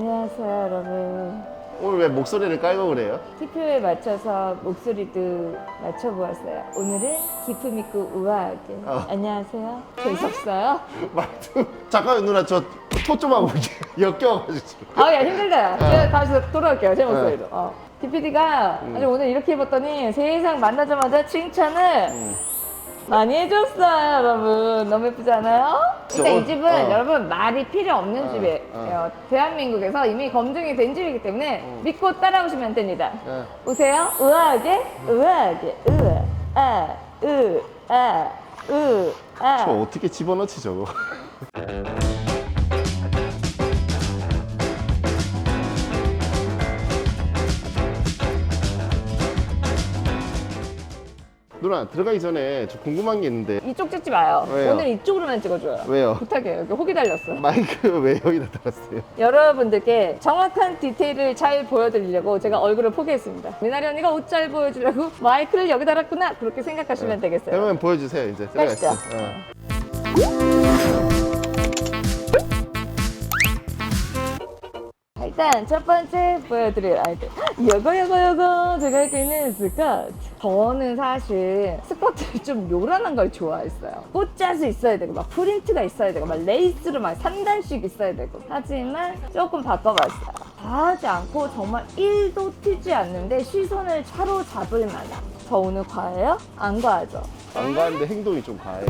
안녕하세요, 여러분. 오늘 왜 목소리를 깔고 그래요? TPO에 맞춰서 목소리도 맞춰보았어요. 오늘은 기품 있고 우아하게. 어. 안녕하세요. 재밌었어요? 말투 잠깐만 누나 저 토 좀 하고 올게 역겨워가지고 아, 야, 힘들다. 제가 다시 돌아올게요, 제 어. 목소리로. 어. DPD가 음. 오늘 이렇게 입었더니 세상 만나자마자 칭찬을 음. 많이 해줬어요, 여러분. 너무 예쁘지 않아요? 저- 이 집은 어. 여러분 말이 필요 없는 어, 집이에요. 대한민국에서 이미 검증이 된 집이기 때문에 어. 믿고 따라오시면 됩니다. 예. 보세요. 우아하게, 우아하게, 우아, 아, 으, 아, 으, 저 아. 어떻게 집어넣지 저거 누나 들어가기 전에 저 궁금한 게 있는데 이쪽 찍지 마요. 왜요? 오늘 이쪽으로만 찍어줘요. 왜요? 부탁해요. 여기 호기 달렸어. 마이크 왜 여기다 달았어요? 여러분들께 정확한 디테일을 잘 보여드리려고 제가 얼굴을 포기했습니다. 미나리 언니가 옷 잘 보여주려고 마이크를 여기 달았구나. 그렇게 생각하시면 되겠어요. 그러면 보여주세요 이제 가시죠. 들어가시죠 어. 일단 첫 번째 보여드릴 아이템. 요거 요거 요거 제가 입고 있는 스커트 저는 사실 스커트를 좀 요란한 걸 좋아했어요. 꽃자수 있어야 되고 막 프린트가 있어야 되고 막 레이스로 막 3단씩 있어야 되고. 하지만 조금 바꿔봤어요. 다 하지 않고 정말 1도 튀지 않는데 시선을 사로잡을 만한. 저 오늘 과해요? 안 과하죠? 안 가는데 행동이 좀 과해요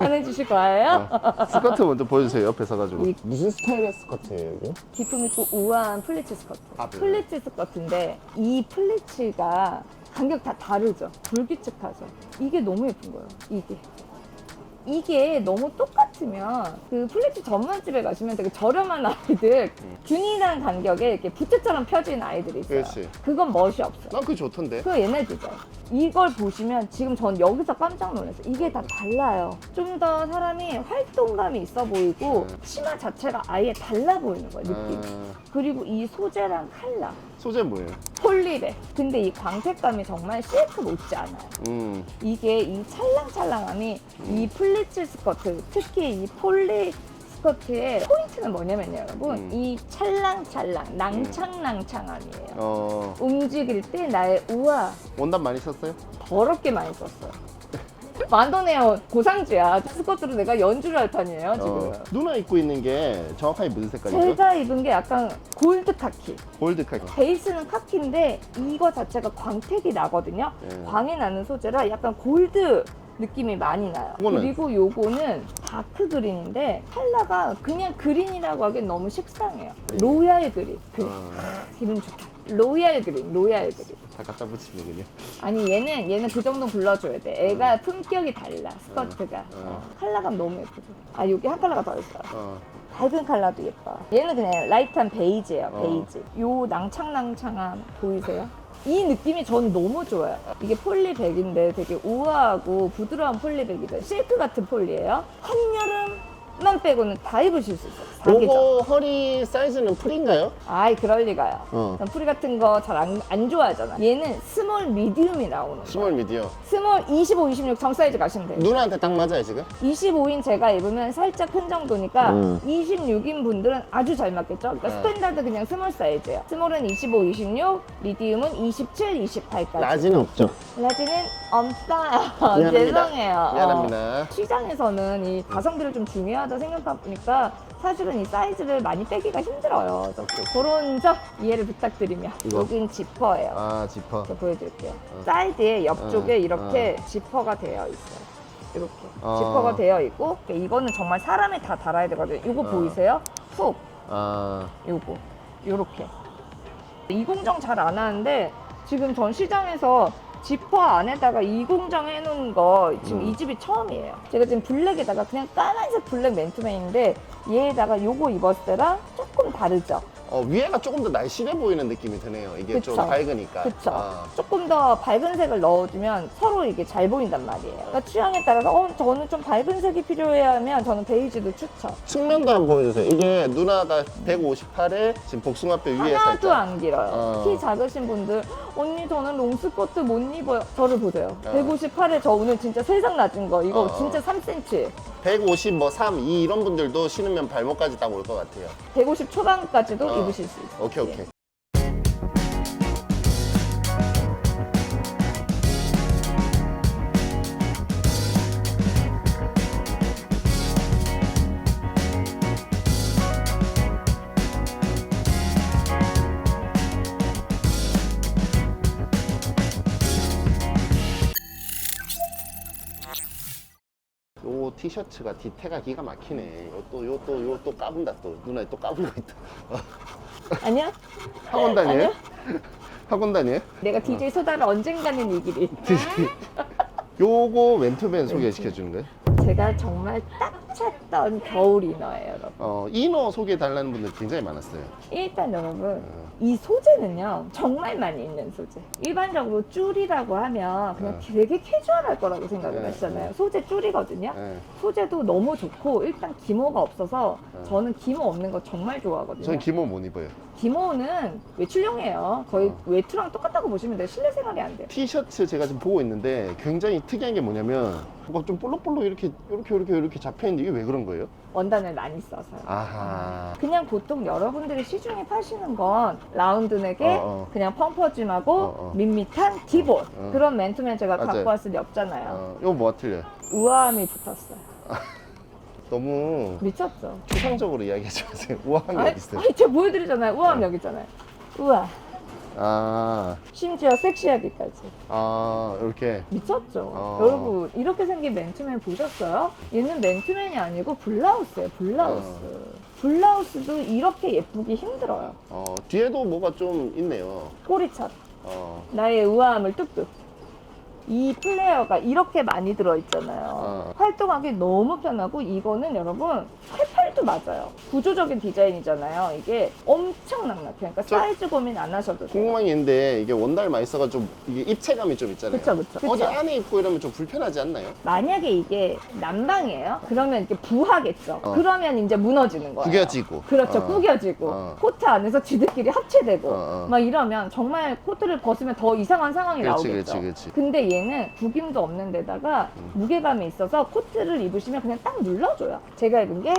안 해 주실 거예요? 어. 스커트 먼저 보여주세요 옆에 서가지고 이- 무슨 스타일의 스커트예요 이게? 기품 있고 우아한 플리츠 스커트. 아, 그래요? 플리츠 스커트인데 이 플리츠가 간격 다 다르죠. 불규칙하죠. 이게 너무 예쁜 거예요. 이게. 이게 너무 똑같으면 그 플리츠 전문집에 가시면 되게 저렴한 아이들 균일한 간격에 이렇게 부츠처럼 펴진 아이들이 있어요. 그렇지. 그건 멋이 없어요. 난 그게 좋던데 그거 옛날 디자인. 이걸 보시면 지금 전 여기서 깜짝 놀랐어요. 이게 다 달라요. 좀 더 사람이 활동감이 있어 보이고 음. 치마 자체가 아예 달라 보이는 거예요, 느낌 이. 아, 그리고 이 소재랑 칼라, 소재 뭐예요? 폴리백. 근데 이 광택감이 정말 실크 못지 않아요. 음 이게 이 찰랑찰랑함이 이 플리츠 스커트, 특히 이 폴리 스커트의 포인트는 뭐냐면요, 여러분. 음. 이 찰랑찰랑, 낭창낭창함이에요. 어, 움직일 때 나의 우아, 원단 많이 썼어요? 더럽게 많이 썼어요. 만도네요 고상주야. 스커트로 내가 연주를 할 판이에요 지금. 어, 누나 입고 있는 게 정확하게 무슨 색깔이죠? 제가 입은 게 약간 골드 카키. 골드 카키 베이스는 카키인데 이거 자체가 광택이 나거든요. 예. 광이 나는 소재라 약간 골드 느낌이 많이 나요. 이거는? 그리고 요거는 다크 그린인데 컬러가 그냥 그린이라고 하기엔 너무 식상해요. 로얄 그린. 그린. 어, 기분 좋다. 로얄 그린, 로얄 그린. 다 갖다 붙이면 그냥 아니 얘는 얘는 그 정도 불러줘야 돼. 애가 품격이 달라 스커트가. 어. 어, 컬러감 너무 예쁘죠. 아 여기 한 컬러가 더 있어요. 어, 밝은 컬러도 예뻐. 얘는 그냥 라이트한 베이지예요. 어. 베이지. 요 낭창낭창한 보이세요? 이 느낌이 전 너무 좋아요. 이게 폴리백인데 되게 우아하고 부드러운 폴리백이죠. 실크 같은 폴리예요. 한여름 만 빼고는 다 입으실 수 있어요. 사계절. 요거 허리 사이즈는 풀인가요? 아이 그럴 리가요. 어. 난 풀이 같은 거잘안안 좋아하잖아. 얘는 스몰 미디움이 나오는. 스몰 미디어 스몰 25, 26 정 사이즈 가시면 돼요. 누나한테 딱 맞아요 지금? 25인 제가 입으면 살짝 큰 정도니까 음. 26인 분들은 아주 잘 맞겠죠? 그러니까 네. 스탠다드 그냥 스몰 사이즈예요. 스몰은 25, 26, 미디움은 27, 28까지. 라지는 없죠? 라지는 없어요. 미안합니다. 죄송해요. 미안합니다 시장에서는 이 가성비를 좀 중요하다 생각하니까 사실은 이 사이즈를 많이 빼기가 힘들어요. 그래서 그런 점 이해를 부탁드리며 이거? 여긴 지퍼예요. 아 지퍼 제가 보여드릴게요. 사이드에 옆쪽에 어, 이렇게 지퍼가 되어 있어요. 이렇게 어. 지퍼가 되어 있고 이거는 정말 사람이 다 달아야 되거든요. 이거 어. 보이세요? 훅 아 요거 요렇게 이 공정 잘 안 하는데 지금 전 시장에서 지퍼 안에다가 이 공정 해놓은 거 지금 음. 이 집이 처음이에요. 제가 지금 블랙에다가 그냥 까만색 블랙 맨투맨인데 얘에다가 요거 입었을 때랑 조금 다르죠. 어, 위에가 조금 더 날씬해 보이는 느낌이 드네요 이게 그쵸. 좀 밝으니까 그쵸. 아. 조금 더 밝은 색을 넣어주면 서로 이게 잘 보인단 말이에요. 그러니까 취향에 따라서 어 저는 좀 밝은 색이 필요해 하면 저는 베이지도 추천. 측면도 한번 보여주세요 이게 누나가 158에 지금 복숭아뼈 위에 하나도 살짝 안 길어요. 어. 키 작으신 분들 언니 저는 롱스커트 못 입어요. 저를 보세요. 어. 158에 저 오늘 진짜 세상 낮은 거 이거 어. 진짜 3cm. 150, 뭐 3, 2 이런 분들도 신으면 발목까지 딱 올 것 같아요. 150 초반까지도 어. 입으실 수 있어요. 오케이, 예. 오케이. 티셔츠가 디테가 기가 막히네. 요또 요 또 요 또 까분다 또 누나 또 까분 거 있다. 아니야? 학원 다녀요? 학원 다녀요? 내가 DJ 소다를 언젠가는 이기리. 요거 맨투맨 소개시켜 주는 거예요? 제가 정말 딱 찾던 겨울 이너예요, 여러분. 어, 이너 소개해 달라는 분들 굉장히 많았어요. 일단 여러분 이 소재는요 정말 많이 있는 소재 일반적으로 줄이라고 하면 그냥 네. 되게 캐주얼할 거라고 생각을 네, 하시잖아요 소재 줄이거든요 네. 소재도 너무 좋고 일단 기모가 없어서 네. 저는 기모 없는 거 정말 좋아하거든요 저는 기모 못 입어요. 기모는 외출용이에요 거의 어. 외투랑 똑같다고 보시면 돼요 실내 생활이 안 돼요 티셔츠 제가 지금 보고 있는데 굉장히 특이한 게 뭐냐면 뭐가 좀 볼록볼록 이렇게 이렇게 이렇게 이렇게 잡혀 있는데 이게 왜 그런 거예요? 원단을 많이 써서요 아하. 그냥 보통 여러분들이 시중에 파시는 건 라운드넥에 어, 어. 그냥 펌퍼짐하고 어, 어. 밋밋한 기본 어. 그런 맨투맨 제가 맞아요. 갖고 왔을 리 없잖아요 어, 이거 뭐가 틀려요? 우아함이 붙었어요 너무 미쳤죠 추상적으로 이야기하지 마세요. 우아함이 아니, 어디 있어요? 아니 제가 보여드리잖아요 우아함 여기 있잖아요 우아 아, 심지어 섹시하기까지 아, 이렇게. 미쳤죠 어. 여러분 이렇게 생긴 맨투맨 보셨어요? 얘는 맨투맨이 아니고 블라우스예요 블라우스 어. 블라우스도 이렇게 예쁘기 힘들어요 어, 뒤에도 뭐가 좀 있네요. 꼬리차 어, 나의 우아함을 뚝뚝. 이 플레이어가 이렇게 많이 들어있잖아요. 어. 활동하기 너무 편하고 이거는 여러분 팔팔도 맞아요. 구조적인 디자인이잖아요. 이게 엄청 낭낙해요. 그러니까 저- 사이즈 고민 안 하셔도 돼요. 궁금한 게 있는데 이게 많이 써가지고 좀 이게 입체감이 좀 있잖아요. 그쵸, 그쵸. 어디 그쵸. 안에 입고 이러면 좀 불편하지 않나요? 만약에 이게 난방이에요? 그러면 이렇게 부하겠죠. 어. 그러면 이제 무너지는 거예요. 구겨지고. 그렇죠. 어. 구겨지고 어. 코트 안에서 지들끼리 합체되고 어, 어. 막 이러면 정말 코트를 벗으면 더 이상한 상황이 그렇지, 나오겠죠. 그렇지, 그렇지. 근데 얘는 구김도 없는 데다가 음. 무게감이 있어서 코트를 입으시면 그냥 딱 눌러줘요. 제가 입은 게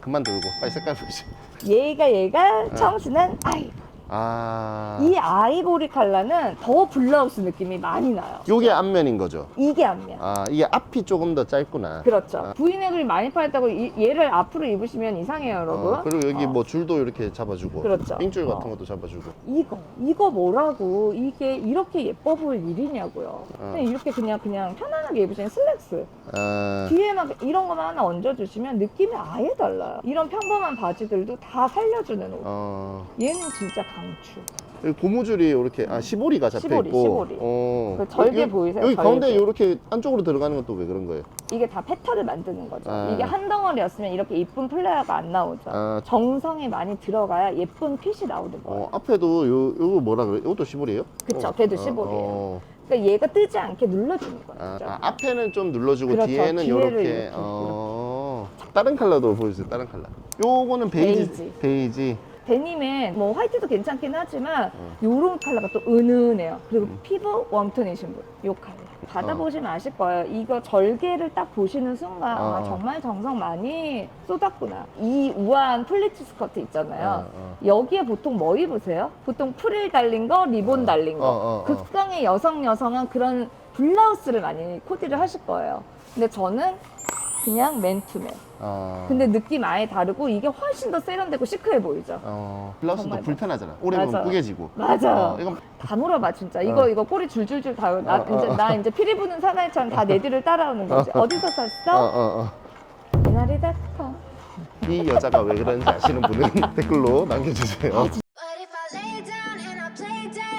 그만 돌고 빨리 색깔 보시. 얘가 얘가 청순한 아이. 아, 이 아이보리 컬러는 더 블라우스 느낌이 많이 나요. 요게 앞면인 거죠. 이게 앞면. 아, 이게 앞이 조금 더 짧구나. 그렇죠. 아. 브이넥을 많이 팔았다고 이- 얘를 앞으로 입으시면 이상해요, 여러분. 어, 그리고 여기 어. 뭐 줄도 이렇게 잡아주고. 그렇죠. 빙줄 같은 어. 것도 잡아주고. 이거 이거 뭐라고 이게 이렇게 예뻐 보일 일이냐고요. 어. 그냥 이렇게 그냥 그냥 편안하게 입으시는 슬랙스 아, 뒤에 막 이런 거만 하나 얹어주시면 느낌이 아예 달라요. 이런 평범한 바지들도 다 살려주는 옷. 어, 얘는 진짜 강추. 여기 고무줄이 이렇게 아 시보리가 잡혀 시보리, 있고. 시보리. 어. 그 절개 여기, 보이세요? 여기 절개. 가운데 이렇게 안쪽으로 들어가는 건 또 왜 그런 거예요? 이게 다 패턴을 만드는 거죠. 아. 이게 한 덩어리였으면 이렇게 예쁜 플레이어가 안 나오죠. 아. 정성이 많이 들어가야 예쁜 핏이 나오는 거예요. 어, 앞에도 요 요거 뭐라 그래? 이것도 시보리예요? 그쵸, 어, 걔도 어, 시보리예요. 어. 그러니까 얘가 뜨지 않게 눌러주는 거예요. 아? 아, 앞에는 좀 눌러주고 그렇죠. 뒤에는 요렇게. 이렇게, 어. 다른 컬러도 보여주세요. 다른 컬러. 요거는 베이지. 베이지. 베이지. 데님은 뭐 화이트도 괜찮긴 하지만 어. 요런 컬러가 또 은은해요. 그리고 음. 피부 웜톤이신 분, 요 컬러. 어. 받아보시면 아실 거예요. 이거 절개를 딱 보시는 순간 어, 아, 어. 정말 정성 많이 쏟았구나. 이 우아한 플리츠 스커트 있잖아요. 어, 어. 여기에 보통 뭐 입으세요? 보통 프릴 달린 거, 리본 어. 달린 거. 어, 어, 어. 극강의 여성 여성은 그런 블라우스를 많이 코디를 하실 거예요. 근데 저는 그냥 맨투맨. 어. 근데 느낌 아예 다르고 이게 훨씬 더 세련되고 시크해 보이죠. 어, 블라우스도 정말 불편하잖아. 오래 보면 맞아. 꾸겨지고. 맞아. 어, 이건 다 물어봐 진짜. 이거 어. 이거 꼬리 줄줄줄 다. 나 어, 어, 이제 어. 나 이제 피리 부는 사나이처럼 다 내 뒤를 따라오는 거지. 어. 어디서 어, 샀어? 어, 어. 미나리닷컴. 이 여자가 왜 그런지 아시는 분은 댓글로 남겨주세요. But if I lay down and I play dead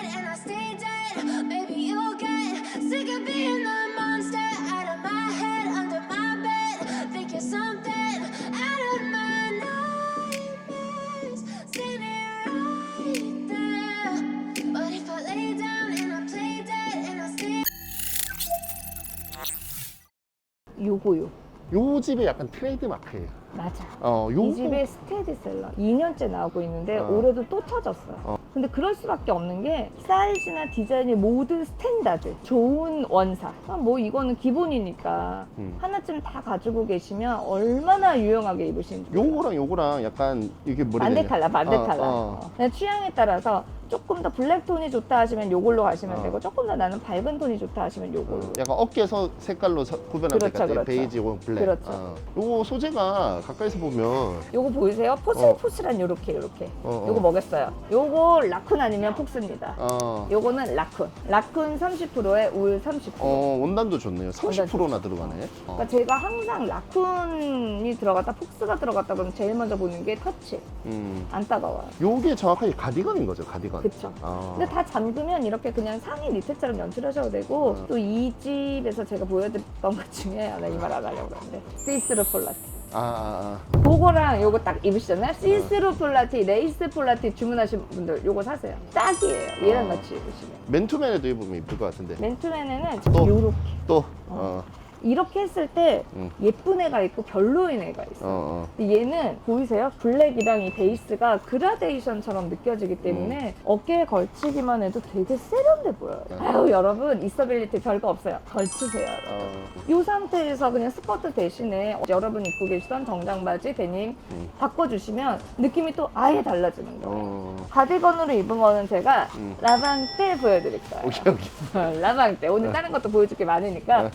요거요. 요 집에 약간 트레이드 마크예요. 맞아. 어, 요거 이 집의 스테디셀러 2년째 나오고 있는데 어. 올해도 또 터졌어요. 어. 근데 그럴 수밖에 없는 게 사이즈나 디자인이 모두 스탠다드, 좋은 원사. 아, 뭐 이거는 기본이니까 음. 하나쯤 다 가지고 계시면 얼마나 유용하게 입으시는지. 몰라요. 요거랑 요거랑 약간 이게 뭐라 해야 반대 되냐. 칼라, 반대 어, 칼라. 어. 어. 그냥 취향에 따라서 조금 더 블랙 톤이 좋다 하시면 요걸로 가시면 어. 되고 조금 더 나는 밝은 톤이 좋다 하시면 요걸로. 어, 약간 어깨 서 색깔로 서- 구별할 그렇죠, 것 같아요. 그렇죠. 베이지, 요거 블랙. 그렇죠. 어. 요거 소재가 가까이서 보면 요거 보이세요? 포슬포슬한 요렇게 요렇게. 어, 어. 요거 뭐겠어요? 요거 라쿤 아니면 폭스입니다. 어, 요거는 라쿤. 라쿤 30%에 울 30%. 어, 원단도 좋네요. 30%나 들어가네. 어. 그러니까 제가 항상 라쿤이 들어갔다 폭스가 들어갔다 그러면 제일 먼저 보는 게 터치. 음. 안 따가워요. 요게 정확하게 가디건인 거죠, 가디건. 그쵸. 아. 근데 다 잠그면 이렇게 그냥 상의 니트처럼 연출하셔도 되고 어. 또이 집에서 제가 보여드렸던 것 중에 나이 말 안 하려고 그러는데 시스루 폴라티 아, 아, 아. 그거랑 요거 딱 입으시잖아요 시스루 폴라티 레이스 폴라티 주문하신 분들 요거 사세요 딱이에요 얘랑 어. 같이 입으시면 맨투맨에도 입으면 이쁠 것 같은데. 맨투맨에는 또? 요렇게 또, 어, 이렇게 했을 때 음. 예쁜 애가 있고 별로인 애가 어, 있어 어. 근데 얘는 보이세요? 블랙이랑 이 베이스가 그라데이션처럼 느껴지기 때문에 어깨에 걸치기만 해도 되게 세련돼 보여요. 음. 아유 여러분 이서빌리티 별거 없어요. 걸치세요. 여러분. 어. 이 상태에서 그냥 스커트 대신에 여러분 입고 계시던 정장 바지 데님 음. 바꿔주시면 느낌이 또 아예 달라지는 거예요. 어. 가디건으로 입은 거는 제가 음. 라방 때 보여드릴 거예요. 오케이, 오케이. 라방 때 오늘 다른 것도 보여줄 게 많으니까 네.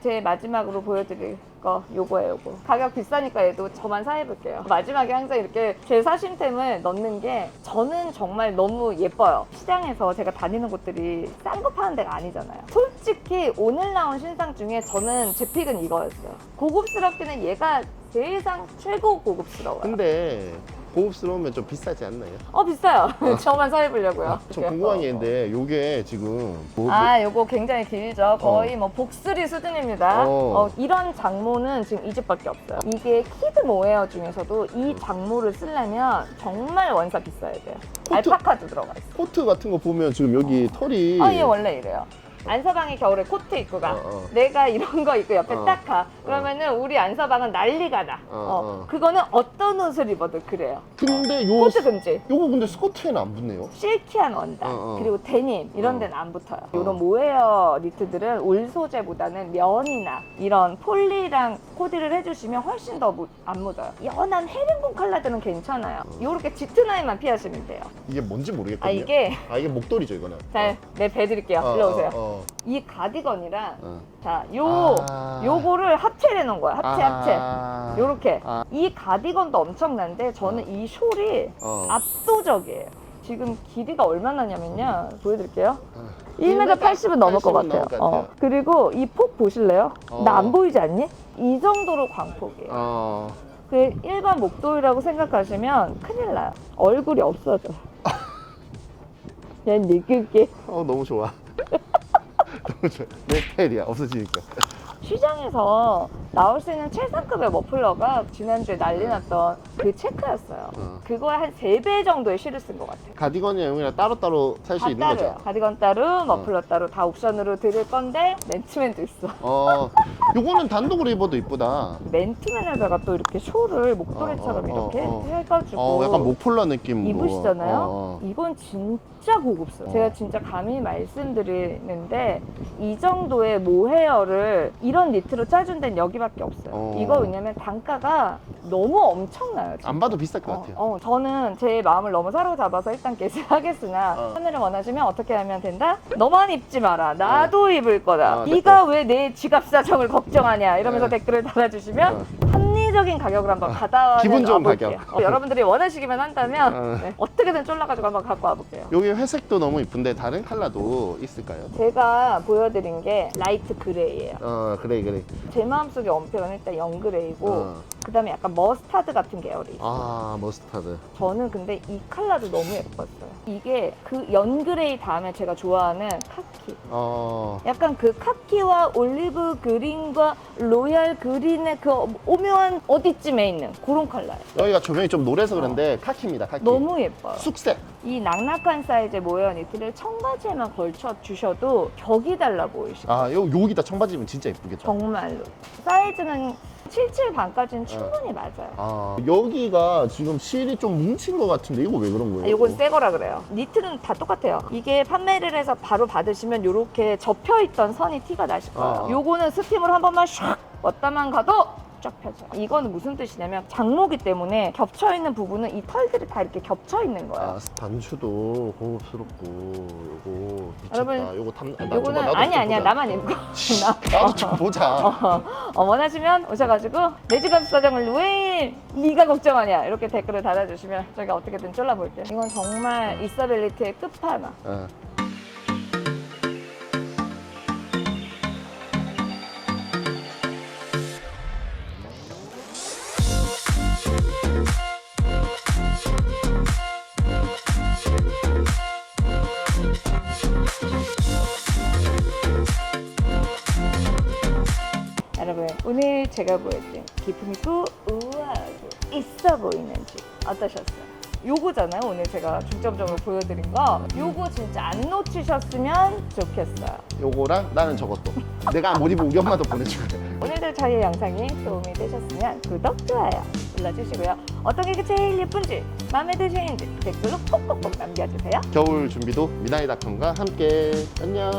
제 마지막으로 보여드릴 거 요거예요, 요거. 가격 비싸니까 얘도 저만 사입을게요. 마지막에 항상 이렇게 제 사심템을 넣는 게 저는 정말 너무 예뻐요. 시장에서 제가 다니는 곳들이 싼 거 파는 데가 아니잖아요. 솔직히 오늘 나온 신상 중에 저는 제 픽은 이거였어요. 고급스럽기는 얘가 세상 최고 고급스러워요. 근데 고급스러우면 좀 비싸지 않나요? 어, 비싸요. 저만 사 입으려고요. 저 궁금한 게 있는데 요게 지금 뭐, 아, 요거 굉장히 길죠. 거의 뭐 복스리 수준입니다. 어. 어, 이런 장모는 지금 이 집밖에 없어요. 이게 키드 모웨어 중에서도 이 장모를 쓰려면 정말 원사 비싸야 돼요. 코트- 알파카도 들어가 있어. 코트 같은 거 보면 지금 여기 털이 아, 얘 원래 이래요. 안서방이 겨울에 코트 입고 가. 어, 어. 내가 이런 거 입고 옆에 어. 딱 가. 그러면은 우리 안서방은 난리가 나. 어, 어, 어. 그거는 어떤 옷을 입어도 그래요. 근데 요 코트 금지. 요거 근데 스커트에는 안 붙네요. 실키한 원단 어, 어. 그리고 데님 이런 어. 데는 안 붙어요. 어. 이런 모헤어 니트들은 울 소재보다는 면이나 이런 폴리랑 코디를 해주시면 훨씬 더 안 묻어요. 연한 헤링본 컬러들은 괜찮아요. 이렇게 짙은 라인만 피하시면 돼요. 이게 뭔지 아 모르겠거든요. 이게 아, 이게 목도리죠 이거는. 자, 네, 배드릴게요. 어, 일로 오세요. 어, 어, 이 가디건이랑 어. 자, 요 아. 요거를 합체해 놓은 거야. 합체 합체. 아. 요렇게. 아. 이 가디건도 엄청난데 저는 이 숄이 어. 압도적이에요. 지금 길이가 얼마나냐면요. 보여드릴게요. 어. 1m 80은 넘을 것 80은 같아요. 넘을 것 어. 같아요. 그리고 이 폭 보실래요? 어. 나 안 보이지 않니? 이 정도로 광폭이에요. 어. 그 일반 목도리라고 생각하시면 큰일 나요. 얼굴이 없어져. 그냥 느낄게. 어 너무 좋아. 내 스타일이야 없어지니까. 시장에서 나올 수 있는 최상급의 머플러가 지난주에 난리 났던 그 체크였어요. 어. 그거에 한 3배 정도의 실을 쓴 것 같아요. 가디건이랑 여기랑 따로따로 살수다 있는 따로요. 거죠. 가디건 따로, 머플러 따로 다 옵션으로 드릴 건데 맨투맨도 있어. 어. 요거는 단독으로 입어도 이쁘다. 맨투맨에다가 또 이렇게 숄을 목도리처럼 어, 어, 이렇게 어, 어. 해가지고 어 약간 목폴라 느낌으로. 입으시잖아요. 어, 어. 이건 진짜 고급스러워. 어. 제가 진짜 감히 말씀드리는데 이 정도의 모헤어를 이런 니트로 짜준 데는 여기 밖에 없어요. 어. 이거 왜냐면 단가가 너무 엄청나요. 진짜. 안 봐도 비쌀 것 어, 같아요. 어, 저는 제 마음을 너무 사로잡아서 일단 게시하겠으나 어. 하늘을 원하시면 어떻게 하면 된다? 너만 입지 마라. 나도 입을 거다. 어, 네가 왜 내 지갑 사정을 걱정하냐? 이러면서 네. 댓글을 달아주시면 어. 기본적인 가격으로 한번 받아 기본 좋은. 가격. 어, 여러분들이 원하시기만 한다면 어. 네, 어떻게든 쫄라가지고 한번 갖고 와볼게요. 여기 회색도 너무 이쁜데 다른 컬러도 있을까요? 제가 보여드린 게 라이트 그레이예요. 어 그래 그래 제 마음속에 원픽은 일단 영그레이고 어. 그다음에 약간 머스타드 같은 계열이 있어요. 아 머스타드 저는 근데 이 컬러도 너무 예뻤어요. 이게 그 연그레이 다음에 제가 좋아하는 카키. 어 약간 그 카키와 올리브 그린과 로얄 그린의 그 오묘한 어디쯤에 있는 그런 컬러예요. 여기가 조명이 좀 노래서 그런데 카키입니다 카키 너무 예뻐요. 숙색 이 낙낙한 사이즈의 모형 니트를 청바지에만 걸쳐 주셔도 격이 달라 보이시고 아 요, 여기다 청바지면 진짜 예쁘겠다 정말로 사이즈는 77 반까지는 충분히 맞아요. 아 여기가 지금 실이 좀 뭉친 것 같은데 이거 왜 그런 거예요? 아, 요건 새 거라 그래요. 니트는 다 똑같아요. 이게 판매를 해서 바로 받으시면 요렇게 접혀 있던 선이 티가 나실 거예요. 아. 요거는 스팀을 한 번만 샥 왔다만 가도 쫙 펴져요. 이거는 무슨 뜻이냐면 장모기 때문에 겹쳐 있는 부분은 이 털들이 다 이렇게 겹쳐 있는 거예요. 아 단추도 고급스럽고 요거 미쳤다 여러분, 요거 탐 아, 나 요거는 나도 아니 좀 아니야 보자. 나만 입고 나도 좀 보자 어, 어, 원하시면 오셔가지고 내집앞 사정을 왜 네가 걱정하냐 이렇게 댓글을 달아주시면 저희가 어떻게든 쫄라볼게요. 이건 정말 이사벨리티의 끝판왕. 어. 여러분 오늘 제가 보여드린 기품 있고 우아하고 있어 보이는 집 어떠셨어요? 요거잖아요. 오늘 제가 중점적으로 보여드린 거. 요거 진짜 안 놓치셨으면 좋겠어요. 요거랑 나는 저것도. 내가 못 입은 우리 엄마도 보내줄게 오늘도 저희 영상이 도움이 되셨으면 구독, 좋아요 눌러주시고요. 어떤 게 제일 예쁜지 마음에 드시는지 댓글로 콕콕콕 남겨주세요. 겨울 준비도 미나이닷컴과 함께. 안녕